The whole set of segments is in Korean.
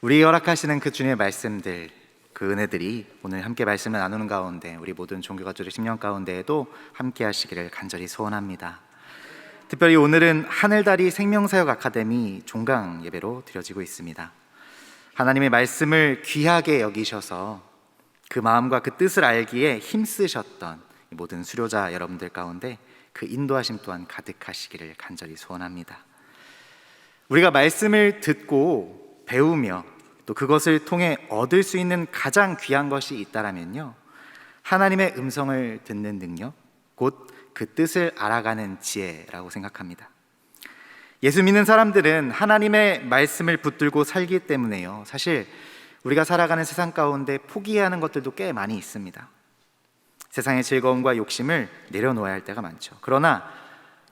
우리 허락하시는 그 주님의 말씀들, 그 은혜들이 오늘 함께 말씀을 나누는 가운데 우리 모든 종교가족의 10년 가운데에도 함께 하시기를 간절히 소원합니다. 특별히 오늘은 하늘다리 생명사역 아카데미 종강 예배로 드려지고 있습니다. 하나님의 말씀을 귀하게 여기셔서 그 마음과 그 뜻을 알기에 힘쓰셨던 이 모든 수료자 여러분들 가운데 그 인도하심 또한 가득하시기를 간절히 소원합니다. 우리가 말씀을 듣고 배우며 또 그것을 통해 얻을 수 있는 가장 귀한 것이 있다라면요. 하나님의 음성을 듣는 능력, 곧 그 뜻을 알아가는 지혜라고 생각합니다. 예수 믿는 사람들은 하나님의 말씀을 붙들고 살기 때문에요. 사실 우리가 살아가는 세상 가운데 포기해야 하는 것들도 꽤 많이 있습니다. 세상의 즐거움과 욕심을 내려놓아야 할 때가 많죠. 그러나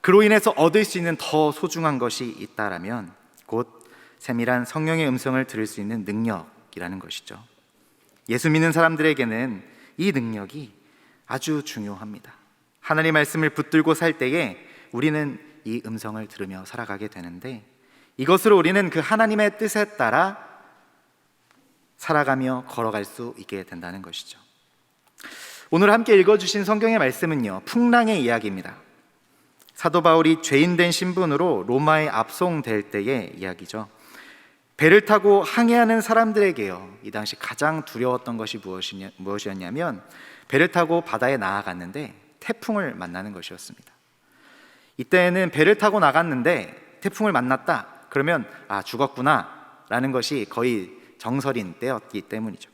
그로 인해서 얻을 수 있는 더 소중한 것이 있다라면 곧 세밀한 성령의 음성을 들을 수 있는 능력이라는 것이죠. 예수 믿는 사람들에게는 이 능력이 아주 중요합니다. 하나님 말씀을 붙들고 살 때에 우리는 이 음성을 들으며 살아가게 되는데 이것으로 우리는 그 하나님의 뜻에 따라 살아가며 걸어갈 수 있게 된다는 것이죠. 오늘 함께 읽어주신 성경의 말씀은요, 풍랑의 이야기입니다. 사도 바울이 죄인된 신분으로 로마에 압송될 때의 이야기죠. 배를 타고 항해하는 사람들에게요, 이 당시 가장 두려웠던 것이 무엇이냐, 무엇이었냐면 배를 타고 바다에 나아갔는데 태풍을 만나는 것이었습니다. 이때는 배를 타고 나갔는데 태풍을 만났다. 그러면 아 죽었구나라는 것이 거의 정설인 때였기 때문이죠.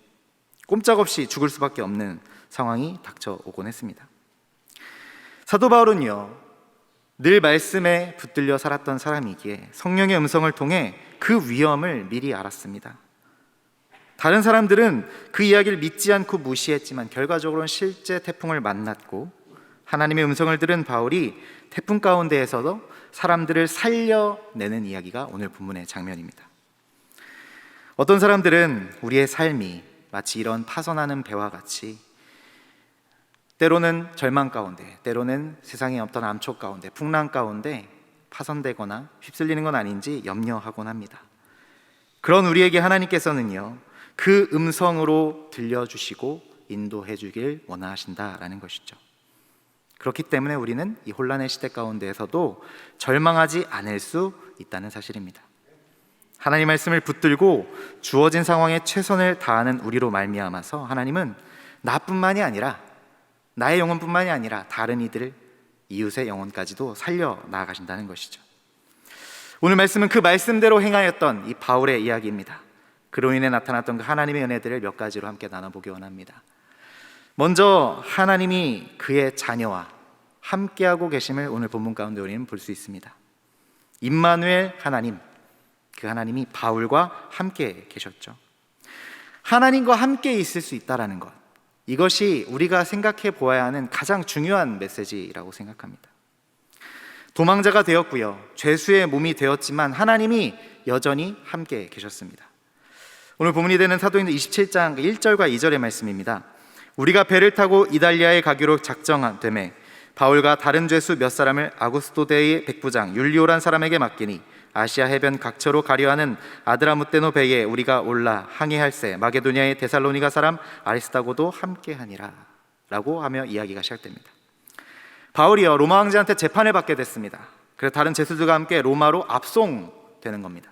꼼짝없이 죽을 수밖에 없는 상황이 닥쳐오곤 했습니다. 사도 바울은요, 늘 말씀에 붙들려 살았던 사람이기에 성령의 음성을 통해 그 위험을 미리 알았습니다. 다른 사람들은 그 이야기를 믿지 않고 무시했지만 결과적으로는 실제 태풍을 만났고 하나님의 음성을 들은 바울이 태풍 가운데에서도 사람들을 살려내는 이야기가 오늘 본문의 장면입니다. 어떤 사람들은 우리의 삶이 마치 이런 파선하는 배와 같이 때로는 절망 가운데, 때로는 세상의 어떤 암초 가운데, 풍랑 가운데 파선되거나 휩쓸리는 건 아닌지 염려하곤 합니다. 그런 우리에게 하나님께서는요, 그 음성으로 들려주시고 인도해 주길 원하신다라는 것이죠. 그렇기 때문에 우리는 이 혼란의 시대 가운데에서도 절망하지 않을 수 있다는 사실입니다. 하나님 말씀을 붙들고 주어진 상황에 최선을 다하는 우리로 말미암아서 하나님은 나뿐만이 아니라 나의 영혼뿐만이 아니라 다른 이들 이웃의 영혼까지도 살려 나아가신다는 것이죠. 오늘 말씀은 그 말씀대로 행하였던 이 바울의 이야기입니다. 그로 인해 나타났던 그 하나님의 은혜들을 몇 가지로 함께 나눠보기 원합니다. 먼저 하나님이 그의 자녀와 함께하고 계심을 오늘 본문 가운데 우리는 볼 수 있습니다. 임마누엘 하나님, 그 하나님이 바울과 함께 계셨죠. 하나님과 함께 있을 수 있다라는 것. 이것이 우리가 생각해 보아야 하는 가장 중요한 메시지라고 생각합니다. 도망자가 되었고요. 죄수의 몸이 되었지만 하나님이 여전히 함께 계셨습니다. 오늘 본문이 되는 사도행전 27장 1절과 2절의 말씀입니다. 우리가 배를 타고 이달리아에 가기로 작정됨에 바울과 다른 죄수 몇 사람을 아구스토데의 백부장 율리오란 사람에게 맡기니 아시아 해변 각처로 가려하는 아드라무테노 배에 우리가 올라 항해할세 마게도니아의 데살로니가 사람 아리스타고도 함께하니라 라고 하며 이야기가 시작됩니다. 바울이요 로마 황제한테 재판을 받게 됐습니다. 그래서 다른 죄수들과 함께 로마로 압송되는 겁니다.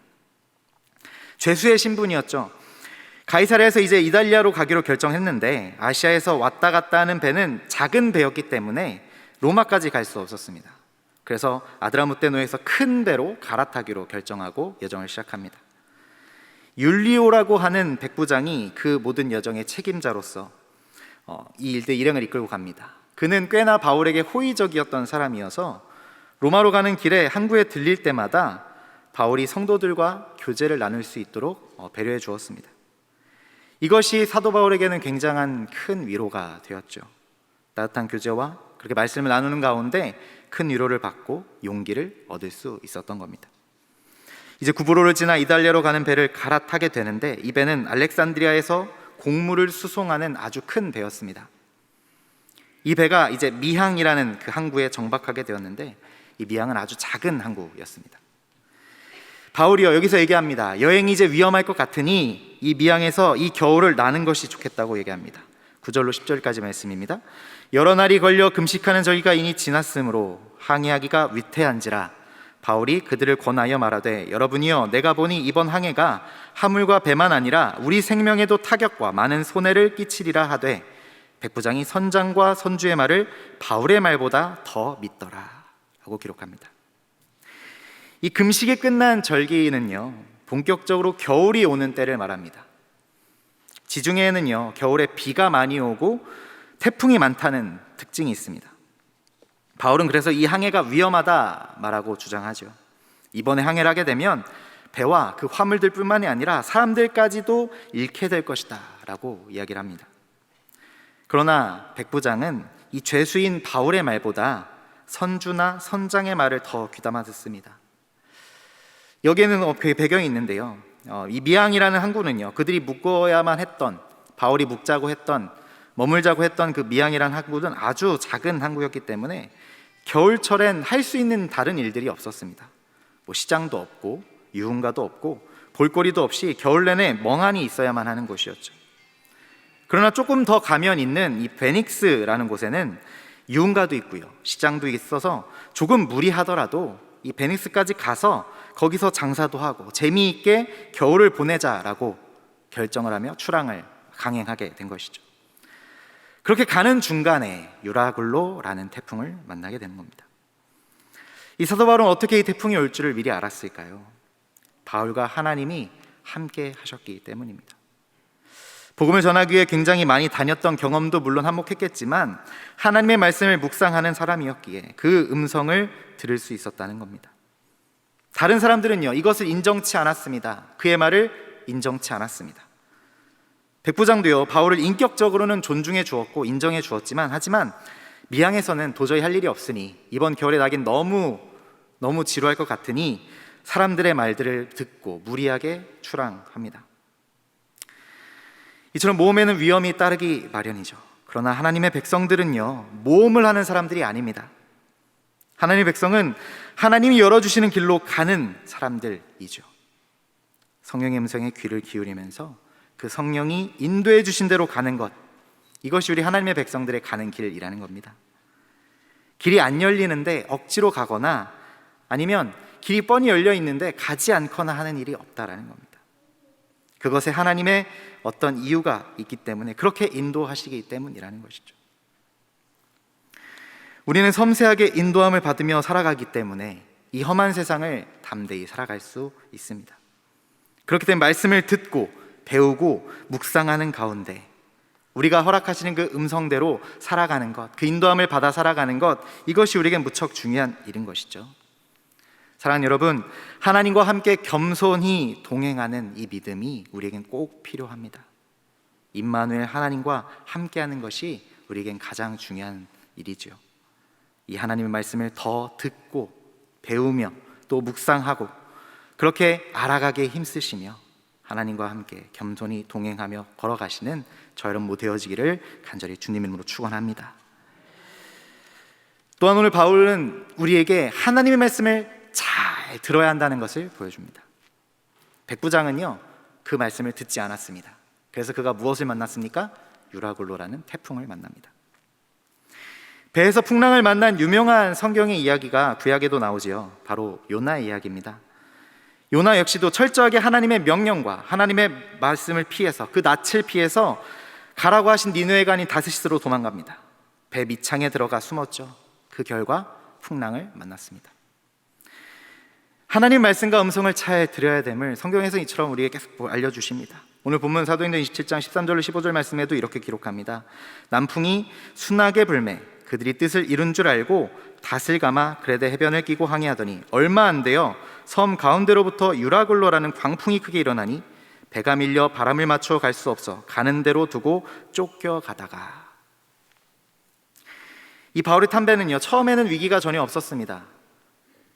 죄수의 신분이었죠. 가이사랴에서 이제 이달리아로 가기로 결정했는데 아시아에서 왔다 갔다 하는 배는 작은 배였기 때문에 로마까지 갈 수 없었습니다. 그래서 아드라무테노에서 큰 배로 갈아타기로 결정하고 여정을 시작합니다. 율리오라고 하는 백부장이 그 모든 여정의 책임자로서 어, 이 일대 일행을 이끌고 갑니다. 그는 꽤나 바울에게 호의적이었던 사람이어서 로마로 가는 길에 항구에 들릴 때마다 바울이 성도들과 교제를 나눌 수 있도록 어, 배려해 주었습니다. 이것이 사도 바울에게는 굉장한 큰 위로가 되었죠. 따뜻한 교제와 그렇게 말씀을 나누는 가운데 큰 위로를 받고 용기를 얻을 수 있었던 겁니다. 이제 구브로를 지나 이달리아로 가는 배를 갈아타게 되는데 이 배는 알렉산드리아에서 곡물을 수송하는 아주 큰 배였습니다. 이 배가 이제 미항이라는 그 항구에 정박하게 되었는데 이 미항은 아주 작은 항구였습니다. 바울이요 여기서 얘기합니다. 여행이 이제 위험할 것 같으니 이 미양에서 이 겨울을 나는 것이 좋겠다고 얘기합니다. 9절로 10절까지 말씀입니다. 여러 날이 걸려 금식하는 저희가 이니 지났으므로 항해하기가 위태한지라 바울이 그들을 권하여 말하되 여러분이여 내가 보니 이번 항해가 하물과 배만 아니라 우리 생명에도 타격과 많은 손해를 끼치리라 하되 백부장이 선장과 선주의 말을 바울의 말보다 더 믿더라 하고 기록합니다. 이 금식이 끝난 절기는요 본격적으로 겨울이 오는 때를 말합니다. 지중해에는요 겨울에 비가 많이 오고 태풍이 많다는 특징이 있습니다. 바울은 그래서 이 항해가 위험하다 말하고 주장하죠. 이번에 항해를 하게 되면 배와 그 화물들 뿐만이 아니라 사람들까지도 잃게 될 것이다 라고 이야기를 합니다. 그러나 백부장은 이 죄수인 바울의 말보다 선주나 선장의 말을 더 귀담아 듣습니다. 여기에는 어, 그 배경이 있는데요. 어, 이 미양이라는 항구는요, 그들이 묵어야만 했던 바울이 묵자고 했던 머물자고 했던 그 미양이라는 항구는 아주 작은 항구였기 때문에 겨울철엔 할 수 있는 다른 일들이 없었습니다. 뭐 시장도 없고 유흥가도 없고 볼거리도 없이 겨울 내내 멍하니 있어야만 하는 곳이었죠. 그러나 조금 더 가면 있는 이 베닉스라는 곳에는 유흥가도 있고요. 시장도 있어서 조금 무리하더라도 이 베닉스까지 가서 거기서 장사도 하고 재미있게 겨울을 보내자라고 결정을 하며 출항을 강행하게 된 것이죠. 그렇게 가는 중간에 유라굴로라는 태풍을 만나게 되는 겁니다. 이 사도 바울은 어떻게 이 태풍이 올 줄을 미리 알았을까요? 바울과 하나님이 함께 하셨기 때문입니다. 복음을 전하기 위해 굉장히 많이 다녔던 경험도 물론 한몫했겠지만 하나님의 말씀을 묵상하는 사람이었기에 그 음성을 들을 수 있었다는 겁니다. 다른 사람들은요, 이것을 인정치 않았습니다. 그의 말을 인정치 않았습니다. 백부장도요, 바울을 인격적으로는 존중해 주었고 인정해 주었지만, 하지만 미양에서는 도저히 할 일이 없으니 이번 겨울에 나긴 너무 너무 지루할 것 같으니 사람들의 말들을 듣고 무리하게 출항합니다. 이처럼 모험에는 위험이 따르기 마련이죠. 그러나 하나님의 백성들은요, 모험을 하는 사람들이 아닙니다. 하나님의 백성은 하나님이 열어주시는 길로 가는 사람들이죠. 성령의 음성에 귀를 기울이면서 그 성령이 인도해 주신 대로 가는 것, 이것이 우리 하나님의 백성들의 가는 길이라는 겁니다. 길이 안 열리는데 억지로 가거나 아니면 길이 뻔히 열려 있는데 가지 않거나 하는 일이 없다라는 겁니다. 그것에 하나님의 어떤 이유가 있기 때문에 그렇게 인도하시기 때문이라는 것이죠. 우리는 섬세하게 인도함을 받으며 살아가기 때문에 이 험한 세상을 담대히 살아갈 수 있습니다. 그렇기 때문에 말씀을 듣고 배우고 묵상하는 가운데 우리가 허락하시는 그 음성대로 살아가는 것, 그 인도함을 받아 살아가는 것, 이것이 우리에게 무척 중요한 일인 것이죠. 사랑하는 여러분, 하나님과 함께 겸손히 동행하는 이 믿음이 우리에겐 꼭 필요합니다. 임마누엘 하나님과 함께하는 것이 우리에겐 가장 중요한 일이죠. 이 하나님의 말씀을 더 듣고 배우며 또 묵상하고 그렇게 알아가게 힘쓰시며 하나님과 함께 겸손히 동행하며 걸어가시는 저 여러분 모 되어지기를 간절히 주님 이름으로 축원합니다. 또한 오늘 바울은 우리에게 하나님의 말씀을 잘 들어야 한다는 것을 보여줍니다. 백부장은요 그 말씀을 듣지 않았습니다. 그래서 그가 무엇을 만났습니까? 유라굴로라는 태풍을 만납니다. 배에서 풍랑을 만난 유명한 성경의 이야기가 구약에도 나오지요. 바로 요나의 이야기입니다. 요나 역시도 철저하게 하나님의 명령과 하나님의 말씀을 피해서 그 낯을 피해서 가라고 하신 니누에가 아닌 다스시스로 도망갑니다. 배 밑창에 들어가 숨었죠. 그 결과 풍랑을 만났습니다. 하나님 말씀과 음성을 잘 들어야 됨을 성경에서 이처럼 우리에게 계속 알려주십니다. 오늘 본문 사도행전 27장 13절로 15절 말씀에도 이렇게 기록합니다. 남풍이 순하게 불매 그들이 뜻을 이룬 줄 알고 닷을 감아 그레데 해변을 끼고 항해하더니 얼마 안 되어 섬 가운데로부터 유라굴로라는 광풍이 크게 일어나니 배가 밀려 바람을 맞춰 갈 수 없어 가는 대로 두고 쫓겨가다가 이 바울의 탐배는요 처음에는 위기가 전혀 없었습니다.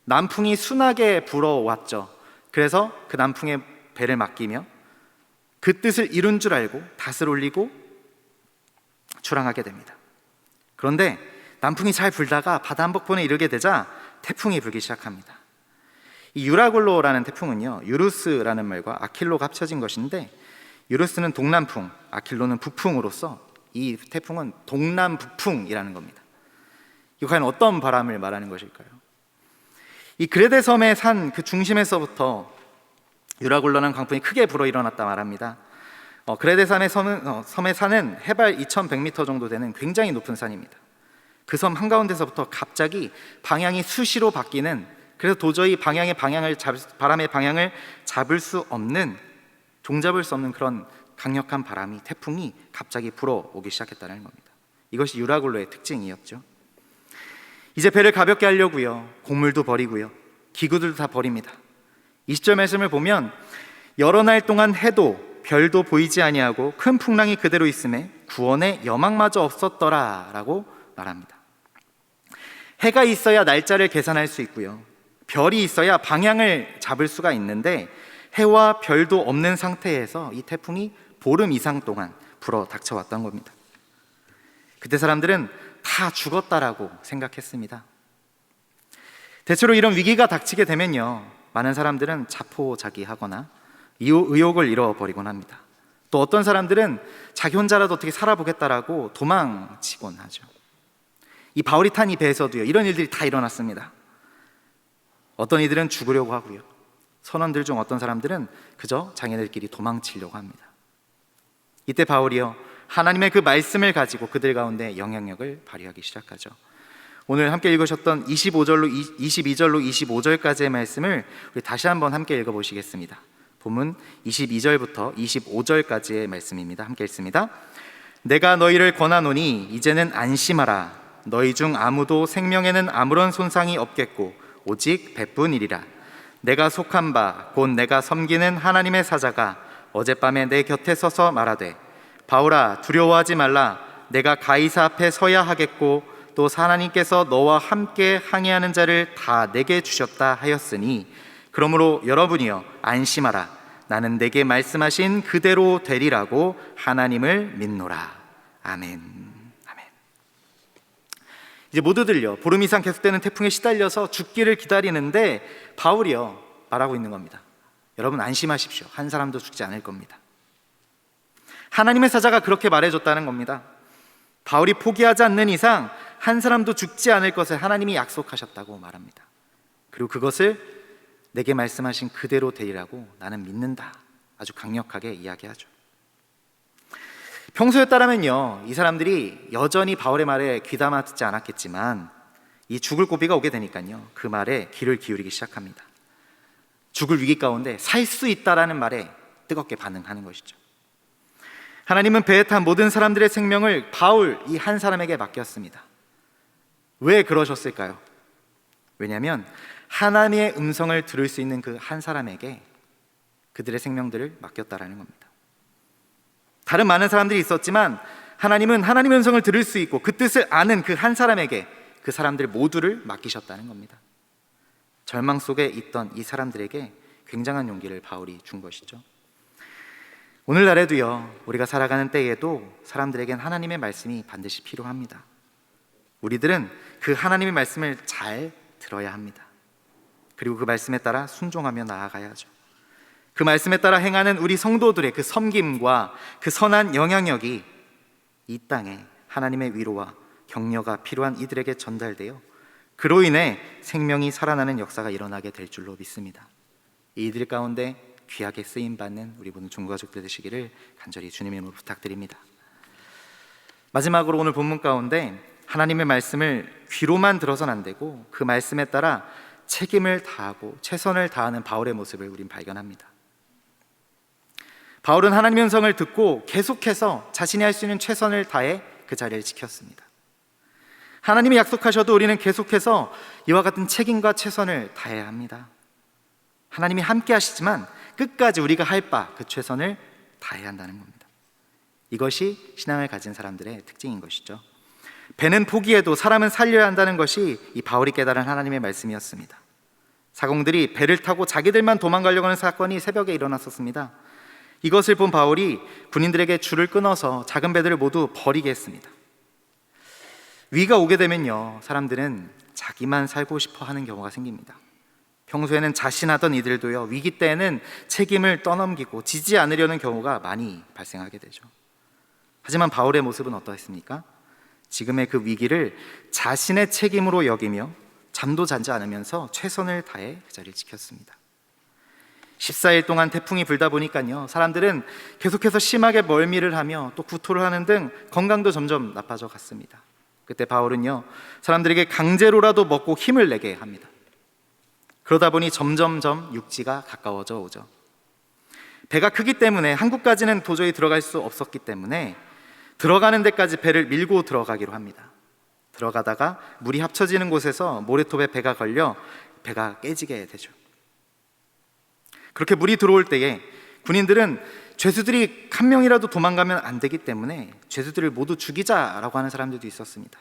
남풍이 순하게 불어왔죠. 그래서 그 남풍에 배를 맡기며 그 뜻을 이룬 줄 알고 닷을 올리고 출항하게 됩니다. 그런데 남풍이 잘 불다가 바다 한복판에 이르게 되자 태풍이 불기 시작합니다. 이 유라굴로라는 태풍은요 유루스라는 말과 아킬로가 합쳐진 것인데 유루스는 동남풍, 아킬로는 북풍으로서 이 태풍은 동남북풍이라는 겁니다. 이 과연 어떤 바람을 말하는 것일까요? 이 그레데 섬의 산 그 중심에서부터 유라굴로는 강풍이 크게 불어 일어났다 말합니다. 어, 그레데 산의 섬은, 어, 섬의 산은 해발 2,100m 정도 되는 굉장히 높은 산입니다. 그 섬 한가운데서부터 갑자기 방향이 수시로 바뀌는 그래서 도저히 방향의 방향을 잡, 바람의 방향을 잡을 수 없는 종잡을 수 없는 그런 강력한 바람이 태풍이 갑자기 불어오기 시작했다는 겁니다. 이것이 유라굴로의 특징이었죠. 이제 배를 가볍게 하려고요. 곡물도 버리고요. 기구들도 다 버립니다. 20절 말씀을 보면 여러 날 동안 해도 별도 보이지 아니하고 큰 풍랑이 그대로 있음에 구원의 여망마저 없었더라라고 말합니다. 해가 있어야 날짜를 계산할 수 있고요. 별이 있어야 방향을 잡을 수가 있는데 해와 별도 없는 상태에서 이 태풍이 보름 이상 동안 불어 닥쳐왔던 겁니다. 그때 사람들은 다 죽었다라고 생각했습니다. 대체로 이런 위기가 닥치게 되면요, 많은 사람들은 자포자기하거나 의욕을 잃어버리곤 합니다. 또 어떤 사람들은 자기 혼자라도 어떻게 살아보겠다라고 도망치곤 하죠. 이 바울이 탄 이 배에서도요, 이런 일들이 다 일어났습니다. 어떤 이들은 죽으려고 하고요. 선원들 중 어떤 사람들은 그저 자기네들끼리 도망치려고 합니다. 이때 바울이요, 하나님의 그 말씀을 가지고 그들 가운데 영향력을 발휘하기 시작하죠. 오늘 함께 읽으셨던 25절로 22절로 25절까지의 말씀을 우리 다시 한번 함께 읽어 보시겠습니다. 본문 22절부터 25절까지의 말씀입니다. 함께 읽습니다. 내가 너희를 권하노니 이제는 안심하라. 너희 중 아무도 생명에는 아무런 손상이 없겠고 오직 배뿐이리라. 내가 속한 바 곧 내가 섬기는 하나님의 사자가 어젯밤에 내 곁에 서서 말하되 바울아 두려워하지 말라. 내가 가이사 앞에 서야 하겠고 또 하나님께서 너와 함께 항해하는 자를 다 내게 주셨다 하였으니 그러므로 여러분이여 안심하라. 나는 내게 말씀하신 그대로 되리라고 하나님을 믿노라. 아멘. 아멘. 이제 모두들요 보름 이상 계속되는 태풍에 시달려서 죽기를 기다리는데 바울이요 말하고 있는 겁니다. 여러분 안심하십시오. 한 사람도 죽지 않을 겁니다 하나님의 사자가 그렇게 말해줬다는 겁니다 바울이 포기하지 않는 이상 한 사람도 죽지 않을 것을 하나님이 약속하셨다고 말합니다. 그리고 그것을 내게 말씀하신 그대로 되리라고 나는 믿는다. 아주 강력하게 이야기하죠. 평소였다라면요, 이 사람들이 여전히 바울의 말에 귀담아 듣지 않았겠지만 이 죽을 고비가 오게 되니까요, 그 말에 귀를 기울이기 시작합니다. 죽을 위기 가운데 살 수 있다라는 말에 뜨겁게 반응하는 것이죠. 하나님은 배에 탄 모든 사람들의 생명을 바울 이 한 사람에게 맡겼습니다. 왜 그러셨을까요? 왜냐하면 하나님의 음성을 들을 수 있는 그 한 사람에게 그들의 생명들을 맡겼다라는 겁니다. 다른 많은 사람들이 있었지만 하나님은 하나님의 음성을 들을 수 있고 그 뜻을 아는 그 한 사람에게 그 사람들 모두를 맡기셨다는 겁니다. 절망 속에 있던 이 사람들에게 굉장한 용기를 바울이 준 것이죠. 오늘날에도요, 우리가 살아가는 때에도 사람들에겐 하나님의 말씀이 반드시 필요합니다. 우리들은 그 하나님의 말씀을 잘 들어야 합니다. 그리고 그 말씀에 따라 순종하며 나아가야죠. 그 말씀에 따라 행하는 우리 성도들의 그 섬김과 그 선한 영향력이 이 땅에 하나님의 위로와 격려가 필요한 이들에게 전달되어 그로 인해 생명이 살아나는 역사가 일어나게 될 줄로 믿습니다. 이들 가운데 귀하게 쓰임 받는 우리 모든 종가족들 되시기를 간절히 주님의 이름으로 부탁드립니다. 마지막으로 오늘 본문 가운데 하나님의 말씀을 귀로만 들어선 안 되고 그 말씀에 따라 책임을 다하고 최선을 다하는 바울의 모습을 우린 발견합니다. 바울은 하나님의 음성을 듣고 계속해서 자신이 할 수 있는 최선을 다해 그 자리를 지켰습니다. 하나님이 약속하셔도 우리는 계속해서 이와 같은 책임과 최선을 다해야 합니다. 하나님이 함께 하시지만 끝까지 우리가 할 바 그 최선을 다해야 한다는 겁니다. 이것이 신앙을 가진 사람들의 특징인 것이죠. 배는 포기해도 사람은 살려야 한다는 것이 이 바울이 깨달은 하나님의 말씀이었습니다. 사공들이 배를 타고 자기들만 도망가려고 하는 사건이 새벽에 일어났었습니다. 이것을 본 바울이 군인들에게 줄을 끊어서 작은 배들을 모두 버리게 했습니다. 위가 오게 되면요, 사람들은 자기만 살고 싶어 하는 경우가 생깁니다. 평소에는 자신하던 이들도요 위기 때에는 책임을 떠넘기고 지지 않으려는 경우가 많이 발생하게 되죠. 하지만 바울의 모습은 어떠했습니까? 지금의 그 위기를 자신의 책임으로 여기며 잠도 잔지 않으면서 최선을 다해 그 자리를 지켰습니다. 14일 동안 태풍이 불다 보니까요. 사람들은 계속해서 심하게 멀미를 하며 또 구토를 하는 등 건강도 점점 나빠져 갔습니다. 그때 바울은요. 사람들에게 강제로라도 먹고 힘을 내게 합니다. 그러다 보니 점점점 육지가 가까워져 오죠. 배가 크기 때문에 한국까지는 도저히 들어갈 수 없었기 때문에 들어가는 데까지 배를 밀고 들어가기로 합니다. 들어가다가 물이 합쳐지는 곳에서 모래톱에 배가 걸려 배가 깨지게 되죠. 그렇게 물이 들어올 때에 군인들은 죄수들이 한 명이라도 도망가면 안 되기 때문에 죄수들을 모두 죽이자라고 하는 사람들도 있었습니다.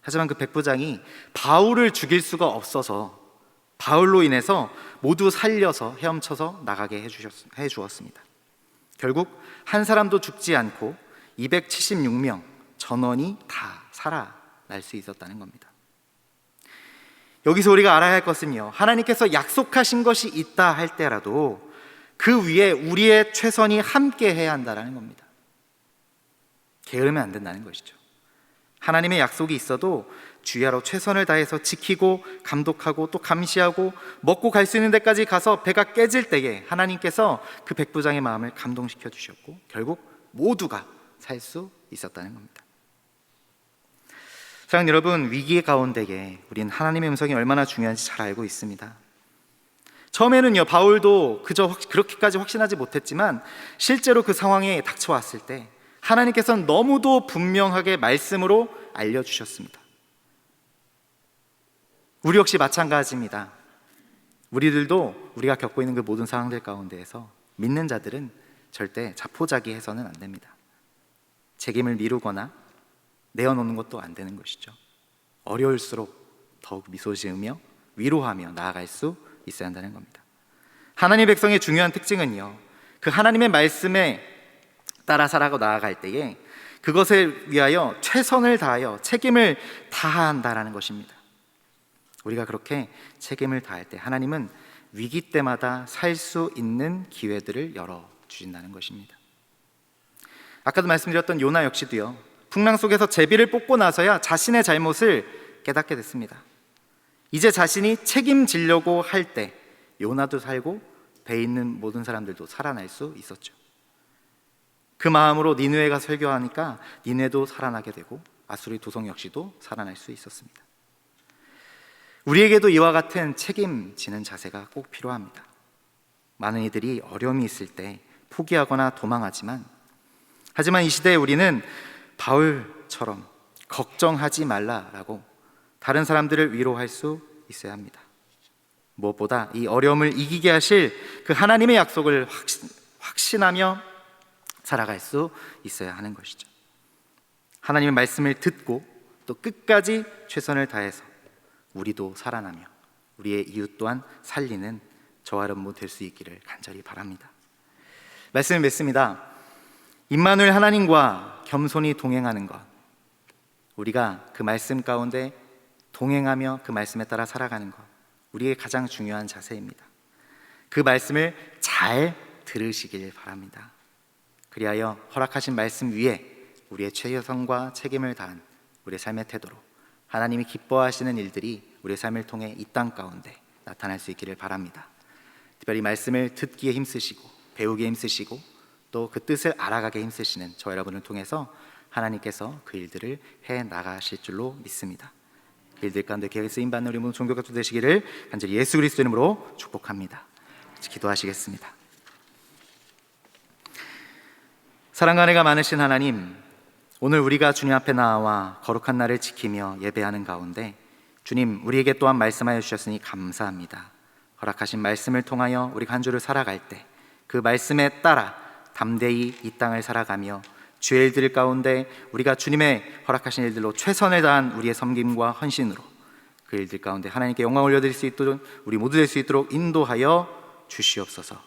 하지만 그 백부장이 바울을 죽일 수가 없어서 바울로 인해서 모두 살려서 헤엄쳐서 나가게 해주셨, 해주었습니다. 결국 한 사람도 죽지 않고 276명 전원이 다 살아날 수 있었다는 겁니다. 여기서 우리가 알아야 할 것은요. 하나님께서 약속하신 것이 있다 할 때라도 그 위에 우리의 최선이 함께 해야 한다는 겁니다. 게으르면 안 된다는 것이죠. 하나님의 약속이 있어도 주야로 최선을 다해서 지키고 감독하고 또 감시하고 먹고 갈 수 있는 데까지 가서 배가 깨질 때에 하나님께서 그 백부장의 마음을 감동시켜 주셨고 결국 모두가 살 수 있었다는 겁니다. 사랑 여러분 위기의 가운데에 우린 하나님의 음성이 얼마나 중요한지 잘 알고 있습니다. 처음에는요 바울도 그저 확, 그렇게까지 확신하지 못했지만 실제로 그 상황에 닥쳐왔을 때 하나님께서는 너무도 분명하게 말씀으로 알려주셨습니다. 우리 역시 마찬가지입니다. 우리들도 우리가 겪고 있는 그 모든 상황들 가운데에서 믿는 자들은 절대 자포자기해서는 안 됩니다. 책임을 미루거나 내어놓는 것도 안 되는 것이죠. 어려울수록 더욱 미소 지으며 위로하며 나아갈 수 있어야 한다는 겁니다. 하나님 백성의 중요한 특징은요. 그 하나님의 말씀에 따라 살아가 나아갈 때에 그것을 위하여 최선을 다하여 책임을 다한다라는 것입니다. 우리가 그렇게 책임을 다할 때 하나님은 위기 때마다 살 수 있는 기회들을 열어 주신다는 것입니다. 아까도 말씀드렸던 요나 역시도요. 풍랑 속에서 제비를 뽑고 나서야 자신의 잘못을 깨닫게 됐습니다. 이제 자신이 책임지려고 할 때 요나도 살고 배 있는 모든 사람들도 살아날 수 있었죠. 그 마음으로 니누에가 설교하니까 니누에도 살아나게 되고 아수리 도성 역시도 살아날 수 있었습니다. 우리에게도 이와 같은 책임지는 자세가 꼭 필요합니다. 많은 이들이 어려움이 있을 때 포기하거나 도망하지만 하지만 이 시대에 우리는 바울처럼 걱정하지 말라라고 다른 사람들을 위로할 수 있어야 합니다. 무엇보다 이 어려움을 이기게 하실 그 하나님의 약속을 확신, 확신하며 살아갈 수 있어야 하는 것이죠. 하나님의 말씀을 듣고 또 끝까지 최선을 다해서 우리도 살아나며 우리의 이웃 또한 살리는 저와 여러분 될수 있기를 간절히 바랍니다. 말씀을 맺습니다. 임마누엘 하나님과 겸손히 동행하는 것. 우리가 그 말씀 가운데 동행하며 그 말씀에 따라 살아가는 것. 우리의 가장 중요한 자세입니다. 그 말씀을 잘 들으시길 바랍니다. 그리하여 허락하신 말씀 위에 우리의 최선과 책임을 다한 우리의 삶의 태도로 하나님이 기뻐하시는 일들이 우리의 삶을 통해 이 땅 가운데 나타날 수 있기를 바랍니다. 특별히 말씀을 듣기에 힘쓰시고 배우기에 힘쓰시고 또 그 뜻을 알아가게 힘쓰시는 저 여러분을 통해서 하나님께서 그 일들을 해 나가실 줄로 믿습니다. 그 일들 가운데 계획 쓰임 받는 우리 모든 종교가 되시기를 간절히 예수 그리스도 이름으로 축복합니다. 기도하시겠습니다. 사랑과 은혜가 많으신 하나님, 오늘 우리가 주님 앞에 나와 거룩한 날을 지키며 예배하는 가운데 주님 우리에게 또한 말씀하여 주셨으니 감사합니다. 허락하신 말씀을 통하여 우리 한 주를 살아갈 때 그 말씀에 따라 담대히 이 땅을 살아가며 주의 일들 가운데 우리가 주님의 허락하신 일들로 최선을 다한 우리의 섬김과 헌신으로 그 일들 가운데 하나님께 영광 올려드릴 수 있도록 우리 모두 될 수 있도록 인도하여 주시옵소서.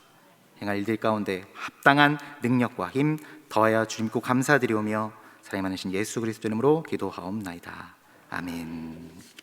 행할 일들 가운데 합당한 능력과 힘 더하여 주님께 감사드리오며 사랑이 많으신 예수 그리스도 이름으로 기도하옵나이다. 아멘.